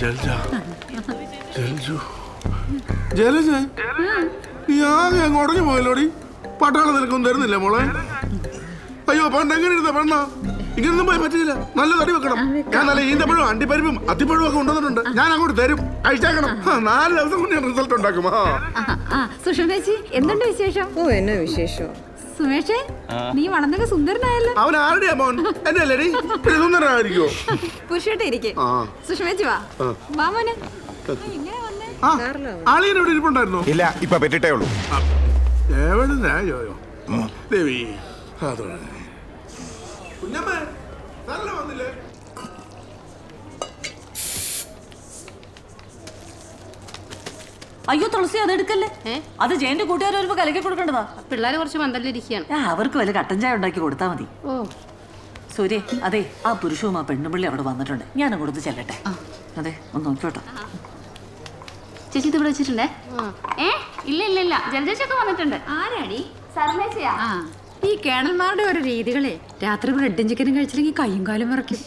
ജലജ ജലജു ജലജ നീ ആകെ അങ്ങ് ഉടഞ്ഞു പോയല്ലോടി? പട്ടാളം നിനക്കൊന്നും തരുന്നില്ല മോളെ? അയ്യോ പണ്ട് എങ്ങനെ ഇരുന്ന പെണ്ണ? ഇങ്ങനൊന്നും പോയി പറ്റില്ല നല്ല തടി വെക്കണം. ഞാൻ നല്ല ഈന്തപ്പഴവും അണ്ടിപ്പരിപ്പും അത്തിപ്പഴവും ഒക്കെ കൊണ്ടുവന്നിട്ടുണ്ട്. ഞാൻ അങ്ങോട്ട് തരും. അയച്ചേക്കണം നാല് ദിവസം കൊണ്ട് ഞാൻ റിസൾട്ട് ഉണ്ടാക്കും. ആ. സുഷമേച്ചി എന്തുണ്ട് വിശേഷം? ഓ എന്നെ വിശേഷം? സുമേഷേ നീ വളർന്നൊക്കെ സുന്ദരനായല്ലോ. അവൻ ആരുടെയാ മോൻ? എന്റെ അല്ലേടി സുന്ദരനായിരിക്കോ പുരുഷോട്ടെ ഇരിക്കെ. സുഷമേച്ചി വാ. വാ മോനെ. ആ, ഇങ്ങനെ വന്നേ. ആ ആളിയൻ ഇവിടെ ഇരിപ്പുണ്ടായിരുന്നോ? ഇല്ല ഇപ്പൊ പെറ്റിട്ടേ ഉള്ളൂ. ദേവി അതോടെ കുഞ്ഞമ്മേ നല്ല വന്നില്ലേ? അയ്യോ തുളസി അത് എടുക്കല്ലേ? അത് ജയന്റെ കൂട്ടുകാർ വരുമ്പോ കലക്കി കൊടുക്കേണ്ടതാ. പിള്ളേർ കുറച്ച് മന്ദലിരിക്കുകയാണ്. അവർക്ക് വല്ല കട്ടൻ ചായ ഉണ്ടാക്കി കൊടുത്താ മതി. ഓ. സൂര്യ അതെ ആ പുരുഷവും ആ പെണ്ണുപിള്ളി അവിടെ വന്നിട്ടുണ്ട്. ഞാൻ അങ്ങോട്ട് ചെല്ലട്ടെ. അതെ ഒന്ന് നോക്കിയോട്ടോ ചേച്ചി ഇത് ഇവിടെ വെച്ചിട്ടുണ്ടേ? ഏ? ഇല്ല ഇല്ല ഇല്ല. ജലജേച്ചൊക്കെ വന്നിട്ടുണ്ട്. ആരാടി? സർമേശയാ? ഈ കേണൽമാരുടെ ഓരോ രീതികളെ. രാത്രി ബ്രെഡും ചിക്കനും കഴിച്ചില്ലെങ്കിൽ കയ്യും കാലും വിറയ്ക്കും.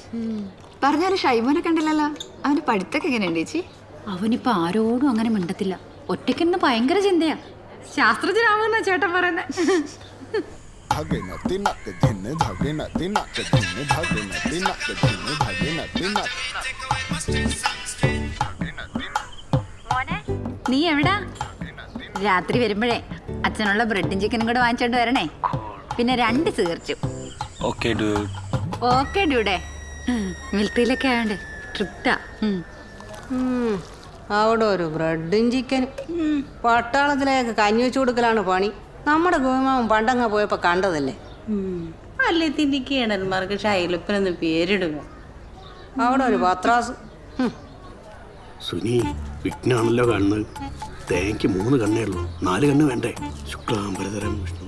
പറഞ്ഞാലും ഷൈമോനെ കണ്ടില്ലല്ലോ? അവന്റെ പഠിത്തൊക്കെ എങ്ങനെയുണ്ട് ചേച്ചി? അവനിപ്പോ ആരോടും അങ്ങനെ മിണ്ടത്തില്ല. ഒറ്റയ്ക്കിന്ന് ഭയങ്കര ചിന്തയാ. ശാസ്ത്രജ്ഞനാവുന്ന ചേട്ടൻ പറയുന്നത് നീ എവിടാ? രാത്രി വരുമ്പോഴേ അച്ഛനുള്ള ബ്രെഡും ചിക്കനും കൂടെ വാങ്ങിച്ചോണ്ട് വരണേ. പിന്നെ രണ്ട് സീർച്ചും. ഓക്കെ ഡ്യൂടെ മിൽത്തിയിലൊക്കെ ആയോണ്ട് ട്രിപ്റ്റാ അവിടെ ഒരു ബ്രെഡും ചിക്കനും പട്ടാളത്തിലേക്ക് കഞ്ഞി വെച്ചു കൊടുക്കലാണ് പണി. നമ്മുടെ ഗോമാവൻ പണ്ടങ്ങ പോയപ്പോ കണ്ടതല്ലേ? അല്ലേ തിന്റെ കേണന്മാർക്ക് ഷൈലപ്പനെന്ന് പേരിടുക. അവിടെ ഒരു പത്രാസ്. സുനി വിഘ്നാണല്ലോ കണ്ണ്. തേങ്ങയ്ക്ക് മൂന്ന് കണ്ണേ ഉള്ളൂ. നാല് കണ്ണ് വേണ്ടേ? ശുക്ലാംബരതരം വിഷ്ണു.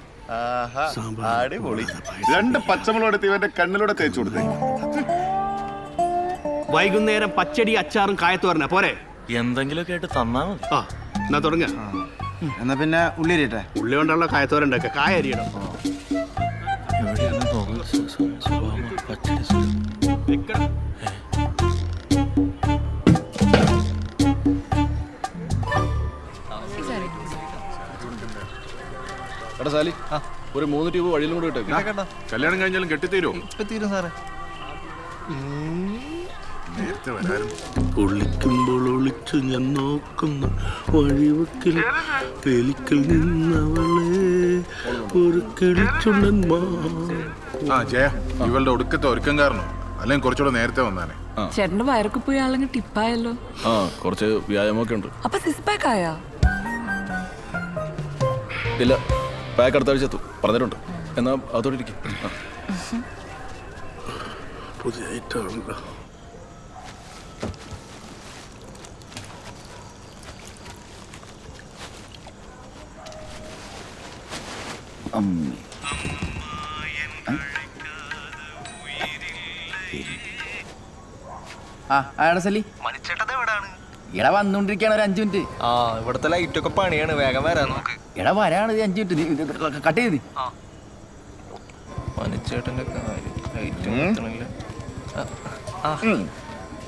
അടിപൊളി. രണ്ട് പച്ചമുളക് എടുത്ത് ഇവന്റെ കണ്ണിലൂടെ തേച്ചു കൊടുത്തേ. വൈകുന്നേരം പച്ചടി അച്ചാറും കായത്തോരന പോരെ. എന്തെങ്കിലും കേട്ട് തന്നാ മതി. ആ എന്നാ തുടങ്ങ. എന്നാ പിന്നെ ഉള്ളിരിട്ടെ ഉള്ളി കൊണ്ടുള്ള കായത്തോരണ്ടൊക്കെ കായ അരിയണം. എടാ സാലി ഒരു മൂന്ന് ട്യൂബ് വഴിയിലും കൂടെ കിട്ടും കല്യാണം കഴിഞ്ഞാലും കെട്ടിത്തീരോ ഒളിക്കുമ്പോൾ ഒളിച്ചു ഞാൻ നോക്കുന്ന വഴിവക്കിൽ വെലിക്കൽ നിന്നവളെ. ഒരു കിളിച്ചുണ്ടൻ മാ. ആ ജയ ഇവളുടെ ഒടുക്കത്തെ ഒരുക്കം കാരണം. അല്ലെങ്കിൽ കുറച്ചുകൂടെ നേരത്തെ വന്നാനെ ചേട്ടന്റെ വയറൊക്കെ പോയി ആളെങ്കിൽ ടിപ്പായല്ലോ. ആ കുറച്ച് വ്യായാമമൊക്കെ ഉണ്ട്. അപ്പൊ സിക്സ് പാക്ക് ആയാ ഇല്ല. പാക്ക് അടുത്ത ആഴ്ച എത്തും. പറഞ്ഞിട്ടുണ്ട്. എന്നാ അതോടിരിക്കും പുതിയ ഐറ്റമാണല്ലോ ആ ആടെ സലി. എടാ വന്നോണ്ടിരിക്കാണ് ഒരു അഞ്ചു മിനിറ്റ്. ആ ഇവിടുത്തെ ലൈറ്റൊക്കെ പണിയാണ്. വേഗം വരാൻ നോക്ക്. എടാ വരാണ് ഇത് അഞ്ചു മിനിറ്റ്. കട്ട് ചെയ്ത്. മനുച്ചേട്ടന്റെ കാര്യം.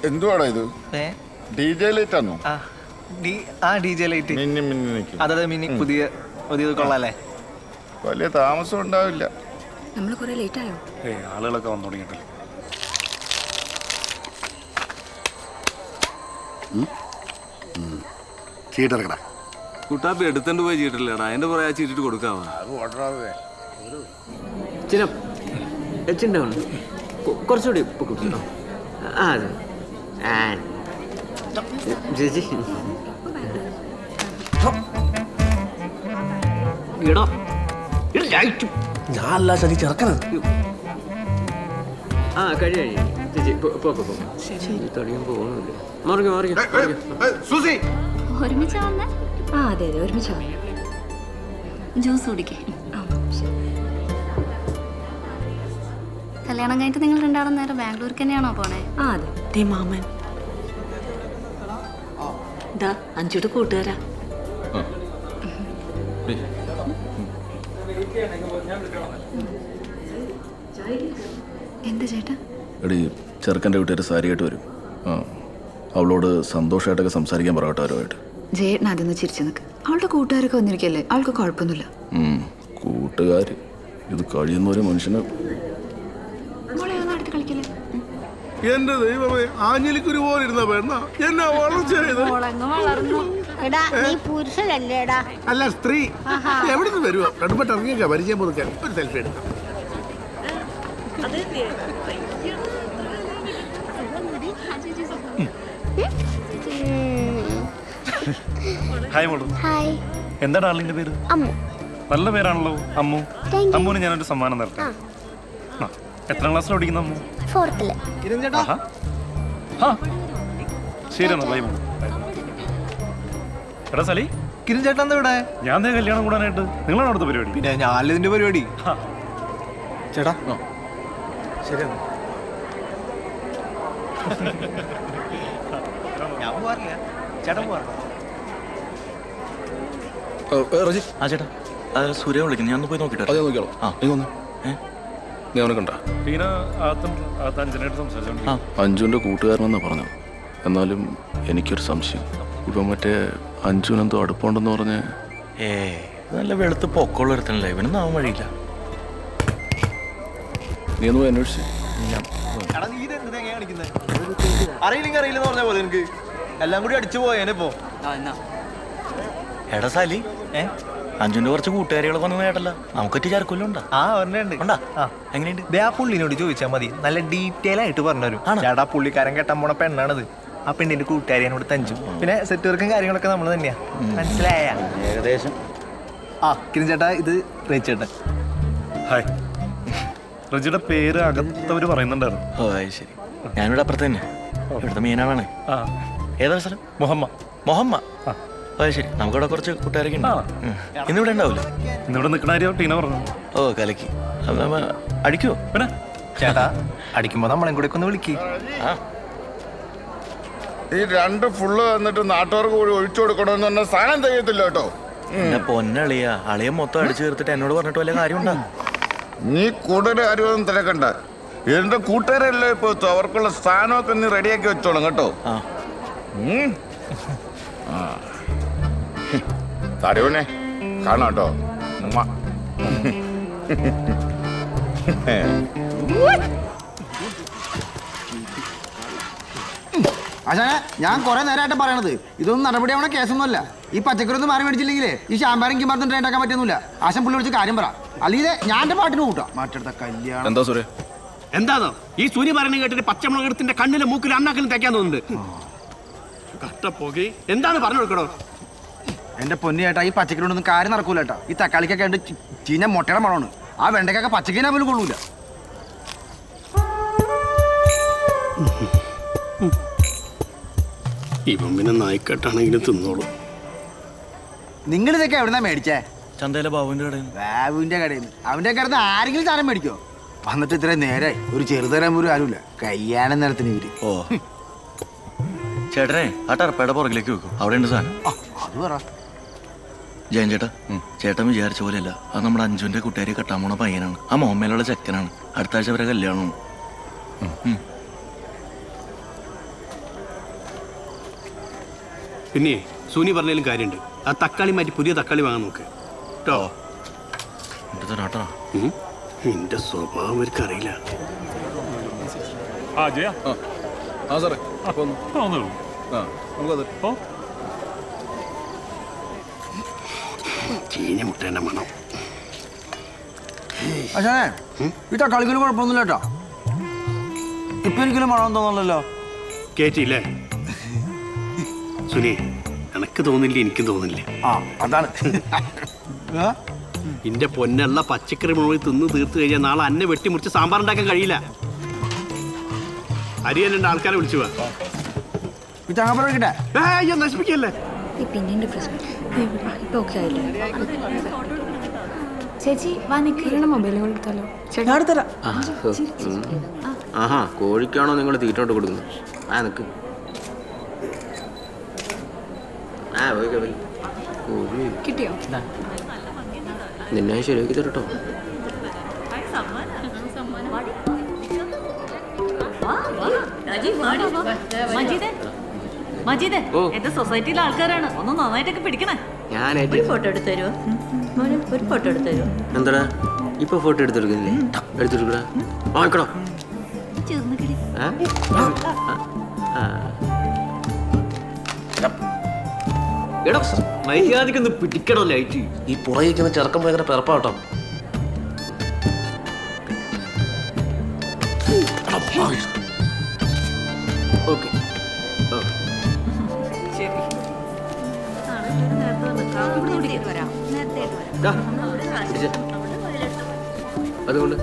എന്തുവാടാ ഇത്? ഏ? ഡി ജെ ലൈറ്റ് ആണോ ആ, ഡി- ജെ ലൈറ്റ് മിന്നി മിന്നി നിൽക്കും അതെ മിനി പുതിയ പുതിയത് കൊള്ളാല്ലേ? വലിയ താമസം ഉണ്ടാവില്ല. നമ്മൾ കുറെ ലേറ്റ് ആയോ? ആളുകളൊക്കെ വന്നു തുടങ്ങിയിട്ടില്ല. ചീട്ടിറക്കടാ കുട്ടാപ്പി എടുത്തോണ്ട് പോയി ചീട്ടില്ലടാ. അതിന്റെ പുറകെ ആ ചീട്ടിട്ട് കൊടുക്കാവാ ചില എച്ചുണ്ടാവണം കുറച്ചുകൂടി ആ അതെ. ആ. ചേച്ചി. ഇടോ. ഞാനല്ല അല്ല ശരി ചെറുക്കനത് ആ കഴി കഴി ചേച്ചി പോ പോ തടിയും പോകുന്നുണ്ട്. മറിക്കും മറിക്കും സൂസി. ഒരുമിച്ചാ വന്നേ. ആ അതെ അതെ ഒരുമിച്ച് ജ്യൂസ് കുടിക്കേ. കല്യാണം കഴിഞ്ഞിട്ട് നിങ്ങൾ രണ്ടാളും നേരെ ബാംഗ്ലൂർക്ക് തന്നെയാണോ പോണേ? ആ അതെ. ദേ മാമൻ. ദാ അഞ്ചുടെ കൂട്ടുകാരാ. എന്താ ചേട്ടാ? എടി ചെറുക്കന്റെ വീട്ടുകാർ സാരിയായിട്ട് വരും. ആ. അവളോട് സന്തോഷമായിട്ടൊക്കെ സംസാരിക്കാൻ പറയട്ടെ അവരുമായിട്ട്. ജയേട്ടൻ അതൊന്ന് ചിരിച്ചു നിൽക്ക് അവളുടെ കൂട്ടുകാരൊക്കെ വന്നിരിക്കല്ലേ? അവൾക്ക് കുഴപ്പമൊന്നുമില്ല. ഉം, കൂട്ടുകാര്. ഇത് കഴിയുന്ന ഒരു മനുഷ്യന് ഒന്ന് എന്റെ ദൈവമേ ആഞ്ഞിലിക്കുരു പോലെ ഇരുന്ന പെണ്ണ എന്നാ വളർച്ച അല്ല സ്ത്രീ. എവിടെ നിന്ന് വരുവാ? കടുപ്പട്ട് ഇറങ്ങിയൊക്കെ പരിചയം പുതുക്കാൻ. ഒരു സെൽഫി എടുക്കാം. ഹായ് മോളു. ഹായ് എന്താ ഡാർലിന്റെ പേര്? അമ്മു. നല്ല പേരാണല്ലോ അമ്മു. അമ്മുവിന് ഞാനൊരു സമ്മാനം തരട്ടെ? എത്ര ക്ലാസ്സിൽ പഠിക്കുന്ന അമ്മു? ഫോർത്തിൽ ശരി എന്നാ ബൈ മോളു. എടാ സലി. കിരൺ ചേട്ടൻ എന്താ ഇവിടെ? ഞാൻ ദേ കല്യാണം കൂടാനായിട്ട്. നിങ്ങളാണ് അവിടുത്തെ പരിപാടി? പിന്നെ ഞാൻ ഇതിന്റെ പരിപാടി. ചേട്ടാ. ശരി ഞാൻ പോവാറില്ല. ചേട്ടൻ പോവാറില്ല റജി? ആ ചേട്ടാ. സൂര്യ വിളിക്കുന്നു. ഞാൻ ഒന്ന് പോയി നോക്കിട്ടെ അത് ഞാൻ നോക്കിയോളാം ആ. നീ വന്ന്? നീ അവനെ കണ്ട? ടീന അകത്തും അകത്ത് അഞ്ചനായിട്ട് സംസാരിച്ചോണ്ട് അഞ്ജുവിന്റെ കൂട്ടുകാരനെന്നാ പറഞ്ഞത്. എന്നാലും എനിക്കൊരു സംശയം. ഇപ്പം മറ്റേ അഞ്ജുവിനെന്തോ അടുപ്പമുണ്ടെന്ന് പറഞ്ഞ് ഏ നല്ല വെളുത്ത് പൊക്കമുള്ള ഒരുത്തനല്ലേ? ഇവനൊന്നും ആവാൻ വഴിയില്ല. നീ ഒന്ന് പോയി അന്വേഷിച്ച്. എടാ നീ ഇത് എന്തിനാ ഇങ്ങനെ കാണിക്കുന്നെ? അറിയില്ലെങ്കിൽ അറിയില്ലെന്ന് പറഞ്ഞ പോലെ എനിക്ക് എല്ലാം കൂടി അടിച്ചു പോയേനെ ഇപ്പോ. എടാ സാലി. ഏ? അഞ്ജുന്റെ കുറച്ച് കൂട്ടുകാരികളൊക്കെ ഒന്നും കേട്ടല്ല നമുക്കൊറ്റ ചാർക്കൊല്ലം ഉണ്ടാ? ആ ഒരെണ്ണുണ്ട് ഉണ്ടാ? ആ. എങ്ങനെയുണ്ട്? ദേ ആ പുള്ളിനോട് ചോദിച്ചാൽ മതി. നല്ല ഡീറ്റെയിൽ ആയിട്ട് പറഞ്ഞു? ചേട്ടാ പുള്ളിക്കാരൻ കെട്ടാൻ പോണ പെണ്ണാണത്. ആ പെണ്ണിന്റെ കൂട്ടുകാരി എന്നോട് തഞ്ചു പിന്നെ സെറ്റ് വർക്കും കാര്യങ്ങളൊക്കെ നമ്മൾ തന്നെയാ. മനസ്സിലായ? ഏകദേശം. ആ കിരൺ ചേട്ടാ ഇത് റേച്ചേട്ടൻ ഹായ് റജിയുടെ പേര് അകത്തവര് പറയുന്നുണ്ടായിരുന്നു. ഓ ശരി. ഞാനിവിടെ അപ്പുറത്ത് തന്നെ. ഇവിടുത്തെ മീനാണ് ആ. ഏതാ സ്ഥലം? മുഹമ്മ. മുഹമ്മ? ആ. അത് ശരി. നമുക്കിവിടെ കുറച്ച് കൂട്ടുകാരൊക്കെ ഉണ്ട്. ഉം. ഇന്നിവിടെ ഉണ്ടാവില്ല ഇന്നിവിടെ നിൽക്കണ കാര്യം ടീന പറഞ്ഞു. ഓ കലക്കി. അപ്പൊ നമ്മ അടിക്കുവോ പിന്നെ? ചേട്ടാ അടിക്കുമ്പോ നമ്മളെയും കൂടെ ഒന്ന് വിളിക്ക്. ആ. ഈ രണ്ട് ഫുള്ള് തന്നിട്ട് നാട്ടുകാർക്ക് കൂടി ഒഴിച്ചു കൊടുക്കണമെന്ന് പറഞ്ഞ സാധനം തികയത്തില്ല കേട്ടോ. എന്നെ പൊന്നളിയ. അളിയ മൊത്തം അടിച്ചു തീർത്തിട്ട് എന്നോട് പറഞ്ഞിട്ട് വല്ല കാര്യമുണ്ടോ നീ കൂടുതൽ കാര്യമൊന്നും തിരക്കണ്ട. എന്റെ കൂട്ടുകാരല്ലേ ഇപ്പൊ എത്തും. അവർക്കുള്ള സ്ഥാനമൊക്കെ നീ റെഡിയാക്കി വെച്ചോളും കേട്ടോ. ആ. ഉം. ആ. തരൂനെ. കാണാം കേട്ടോ. അച്ഛനെ ഞാൻ കുറെ നേരമായിട്ട് പറയണത്. ഇതൊന്നും നടപടിയാവണ കേസൊന്നുമല്ല. ഈ പച്ചക്കറി ഒന്നും മാറി മേടിച്ചില്ലെങ്കിലേ ഈ ശാമ്പാരെങ്കിൽ ട്രെയിൻ ഉണ്ടാക്കാൻ പറ്റുന്നില്ല. ആശം പുള്ളി വിളിച്ച് കാര്യം പറ. അല്ലെങ്കിൽ ഞാൻ എന്റെ പാട്ടിന് കൂട്ടാം. മറ്റടുത്ത കല്യാണം. എന്താ സുരേ? എന്താണോ ഈ സൂര്യ പറഞ്ഞു കേട്ടിട്ട് പച്ചമുളകത്തിന്റെ കണ്ണിലും മൂക്കിലും അണ്ണാക്കിലും തയ്ക്കാൻ തോന്നുന്നുണ്ട്. കട്ടപ്പോകി എന്താണ് പറഞ്ഞു കൊടുക്കണോ? എന്റെ പൊന്നു ചേട്ടാ ഈ പച്ചക്കറി ഒന്നും കാര്യം നടക്കൂല കേട്ടാ. ഈ തക്കാളിക്കൊക്കെ ഉണ്ട് ചി- ചീഞ്ഞ മുട്ടയുടെ മണമാണ്. ആ വെണ്ടയ്ക്കൊക്കെ പച്ചക്കറിനെ പോലും കൊള്ളൂല. ഇവൻ പിന്നെ നായിക്കട്ടാണെങ്കിലും തിന്നോളൂ. നിങ്ങൾ ഇതൊക്കെ എവിടുന്നാ മേടിച്ചേ? ചന്തയിലെ ബാബുവിന്റെ കടയിൽ നിന്ന് ബാബുവിന്റെ കടയിൽ നിന്ന് അവന്റെ കടന്ന് ആരെങ്കിലും സാധനം മേടിക്കോ? വന്നിട്ട് ഇത്രയും നേരെ ഒരു ചെറുതരം പോലും ആരുമില്ല. കയ്യാനം നേരത്തിന് ഇവർ. ഓ. ചേട്ടനെ ആ ടർപ്പയുടെ പുറകിലേക്ക് വെക്കും. അവിടെ ഉണ്ട് സാധനം. ആ, അത് പറ. ജയൻ ചേട്ടാ ചേട്ടൻ വിചാരിച്ച പോലെയല്ല. അത് നമ്മുടെ അഞ്ജുവിന്റെ കൂട്ടുകാരി കെട്ടാൻ പോണ പയ്യനാണ്. ആ മോമ്മയിലുള്ള ചെക്കനാണ്. അടുത്ത ആഴ്ച വരെ കല്യാണം പിന്നെ സൂനി പറഞ്ഞാലും കാര്യമുണ്ട്. ആ തക്കാളി മാറ്റി പുതിയ തക്കാളി വാങ്ങാൻ നോക്ക്. കേട്ടോ എന്റെ തരാട്ടാ. ഉം. നിന്റെ സ്വഭാവം അവർക്ക് അറിയില്ല. ആ ജയ. ആ സാറേ ആ നമുക്കത് ചീഞ്ഞ മുട്ടേന്റെ മണം. അച്ഛനെ ഈ കളിക്കലും കുഴപ്പമൊന്നുമില്ല കേട്ടോ. ഇപ്പൊ എനിക്കൊരു മണം തോന്നല്ലോ കേറ്റില്ലേ സുനി എനക്ക് തോന്നില്ല എനിക്കും തോന്നില്ല? ആ അതാണ്. ഇന്റെ പൊന്നുള്ള പച്ചക്കറി മുഴുവൻ തിന്ന് തീർത്തു കഴിഞ്ഞാൽ നാളെ അന്നെ വെട്ടിമുറിച്ച് സാമ്പാർ ഉണ്ടാക്കാൻ കഴിയില്ല അരിയൻ രണ്ട് ആൾക്കാരെ വിളിച്ചു വാ. ഈ ചങ്ങപ്പുറം വെക്കട്ടെ ഏ, അയ്യോ നശിപ്പിക്കല്ലേ? പിന്നെ പ്രശ്നം. ഇപ്പൊ ഓക്കെ ആയില്ലേ? ചേച്ചി വാ നിൽക്കുന്ന മൊബൈൽ കൊടുത്താലോ എടുത്തരാം. ആഹാ കോഴിക്കാണോ നിങ്ങൾ തീറ്റോട്ട് കൊടുക്കുന്നത്? ആ നിക്ക്. ആ പോയി പോയി കോഴി. കിട്ടിയോ? നിന്നെ ഞാൻ ശരിയാക്കി തരട്ടോ. മജീദേ. മജീദേ. എന്റെ സൊസൈറ്റിയിലെ ആൾക്കാരാണ്. ഒന്ന് നന്നായിട്ടൊക്കെ പിടിക്കണേ. ഞാൻ ഒരു ഫോട്ടോ എടുത്തു തരുമോ മോനെ ഒരു ഫോട്ടോ എടുത്തു തരുമോ എന്താടാ? ഇപ്പൊ ഫോട്ടോ എടുത്തെടുക്കുന്നില്ലേ? എടുത്തെടുക്കടാ. എടോ. മര്യാദക്കൊന്ന് പിടിക്കണോ ലൈറ്റ്. ഈ പുറകിക്കുന്ന ചെറുക്കം ഭയങ്കര പിറപ്പാട്ടോ ഓക്കെ അതുകൊണ്ട്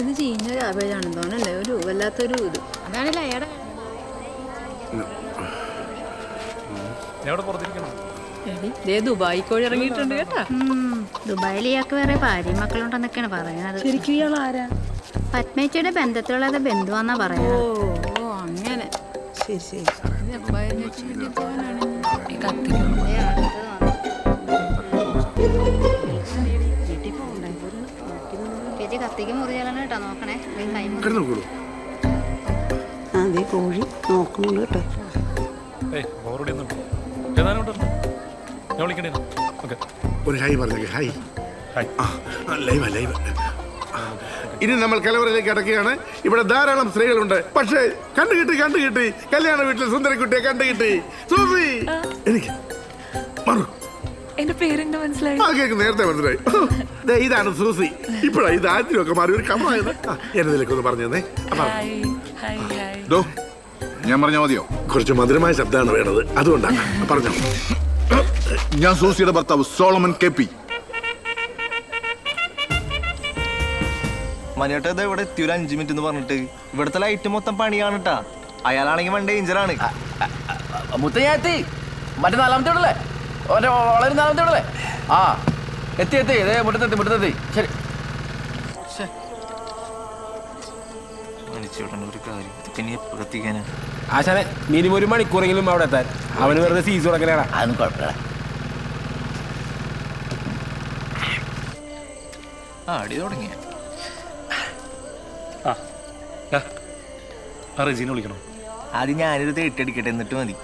ഇത് തോന്നല്ലേ ഒരു വല്ലാത്തൊരു ഇത്. അതാണല്ലേ അയാടെ ദേ ദുബായി കോഴി ഇറങ്ങിയിട്ടുണ്ട് കേട്ടാ. ദുബായിൽ ഇയാൾക്ക് വേറെ ഭാര്യ മക്കളുണ്ടെന്നൊക്കെയാണ് പറയുന്നത്. ശരിക്കും ഇയാൾ ആരാ? പത്മേച്ചയുടെ ബന്ധത്തിലുള്ള ബന്ധുവാന്നാ പറയുന്നത്. ശരി ശരി ചേച്ചി കത്തിക്ക് മുറിച്ചാലാണ് കേട്ടോ നോക്കണേ. കൂടു അതേ കോഴി നോക്കുന്നുണ്ട് കേട്ടോ. ഒരു ഹൈ പറഞ്ഞേ ഹൈ. ഹൈ. ആ, ലൈവ ലൈവ. ഇനി നമ്മൾ കലവറയിലേക്ക് അടക്കുകയാണ് ഇവിടെ ധാരാളം സ്ത്രീകളുണ്ട്. പക്ഷേ കണ്ടു കിട്ടി കണ്ടു കിട്ടി. കല്യാണ വീട്ടിൽ സുന്ദരക്കുട്ടിയെ കണ്ടു കിട്ടി. സൂസി എനിക്ക് മറു എന്റെ പേരെന്താ മനസ്സിലായി? ആ കേക്ക് നേരത്തെ മനസ്സിലായി. ദേ, ഇതാണ് സൂസി ഇപ്പോഴാ ഇത് ആദ്യമൊക്കെ മാറി ഒരു കമായത് എന്നതിലേക്ക് ഒന്ന് പറഞ്ഞു തന്നെ. ഞാൻ പറഞ്ഞ മതിയോ? കുറച്ച് മധുരമായ ശബ്ദമാണ് വേണ്ടത്. അതുകൊണ്ടാണ്. പറഞ്ഞോ. ഞാൻ സൂസിയുടെ ഭർത്താവ് സോളമൻ കെ പി. മനിയേട്ട ഇത് ഇവിടെ എത്തി ഒരു അഞ്ചു മിനിറ്റ് എന്ന് പറഞ്ഞിട്ട്. ഇവിടുത്തെ ലൈറ്റ് മൊത്തം പണിയാണ് കേട്ടാ അയാളാണെങ്കിൽ വൺ ഡേഞ്ചറാണ് എത്തി. മറ്റേ നാലാമത്തെ ഉള്ളേ ഓരോ വളരെ നാലാമത്തെ ഉള്ളേ ആ എത്തി എത്തി. ഇതേ മുട്ടത്തെത്തി മുറ്റത്തെത്തി ശരി. ആശാനെ മിനിമം ഒരു മണിക്കൂറെങ്കിലും അവിടെ എത്താൻ. അവന് വെറുതെ സീസ് കൊടുക്കലാണ് അതൊന്നും കുഴപ്പമില്ല. ആ അടി തുടങ്ങിയ. റെജീനെ വിളിക്കണം? ആദ്യം ഞാനൊരു തേട്ടി അടിക്കട്ടെ എന്നിട്ട് മതി.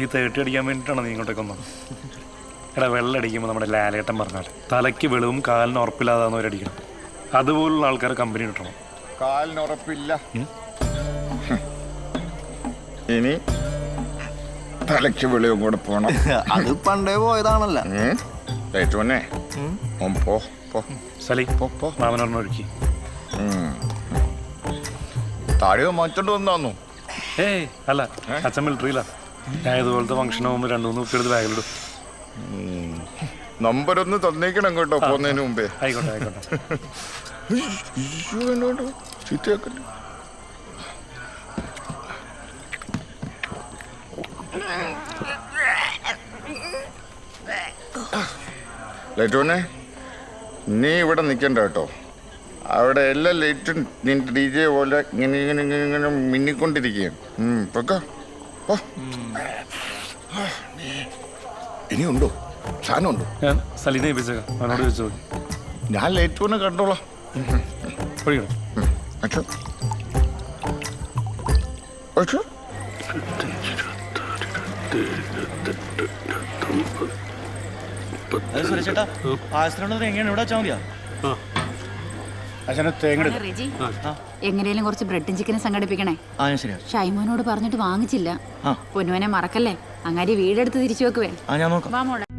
ഈ തേട്ടി അടിക്കാൻ വേണ്ടിയിട്ടാണ് നീ ഇങ്ങോട്ടേക്ക് വന്നത്? എടാ വെള്ളം അടിക്കുമ്പോൾ നമ്മുടെ ലാലേട്ടൻ പറഞ്ഞാൽ തലയ്ക്ക് വെളിവും കാലിന് ഉറപ്പില്ലാതാന്ന് അവരടിക്കണം അതുപോലുള്ള ആൾക്കാർ കമ്പനി കിട്ടണം കാലിന് ഉറപ്പില്ല. ഇനി തലയ്ക്ക് വെളിവും കൂടെ പോണം. അത് പണ്ടേ പോയതാണല്ല. ഓൻ പോ പോ. സലി പോ പോ. ഒഴുക്കി താഴെ മാറ്റേണ്ടി വന്നു ഏയ് അല്ല അച്ഛൻ മിലിറ്ററിയില്ല ഞാൻ ഇതുപോലത്തെ ഫംഗ്ഷൻ പോകുമ്പോൾ രണ്ടു മൂന്ന് കുട്ടികൾ ബാഗിലിടും നമ്പർ ഒന്ന് തന്നേക്കണം കേട്ടോ പോകുന്നതിന് മുമ്പേ. ആയിക്കോട്ടെ ആയിക്കോട്ടെ. ചീത്തയാക്കല്ലേ? ലൈറ്റോനെ നീ ഇവിടെ നിൽക്കണ്ട കേട്ടോ. അവിടെ എല്ലാ ലൈറ്റും നിന്റെ ഡി ജെ പോലെ ഇങ്ങനെ ഇങ്ങനെ ഇങ്ങനെ ഇങ്ങനെ മിന്നിക്കൊണ്ടിരിക്കുകയാണ്. പൊക്കോ. ഇനി ഇനിയുണ്ടോ? സാധനം ഉണ്ടോ ഞാൻ സലീനെ ഏൽപ്പിച്ചേക്കാം അവനോട് ചോദിച്ചു നോക്കി. ഞാൻ ലൈറ്റോനെ കണ്ടോളാം. ഒഴിക്കണം അച്ഛോ. അച്ഛോ. സുരേഷേട്ടാ ആശ്രമം എങ്ങനെയാണ്? ഇവിടെ വെച്ചാൽ മതിയാ? റെജി. എങ്ങനെയും കുറച്ച് ബ്രെഡും ചിക്കനും സംഘടിപ്പിക്കണേ. ഷൈമോനോട് പറഞ്ഞിട്ട് വാങ്ങിച്ചില്ല. പൊന്നുവനെ മറക്കല്ലേ? അങ്ങാടി വീടെടുത്ത് തിരിച്ചു വെക്കുവേ. വാ മോളെ.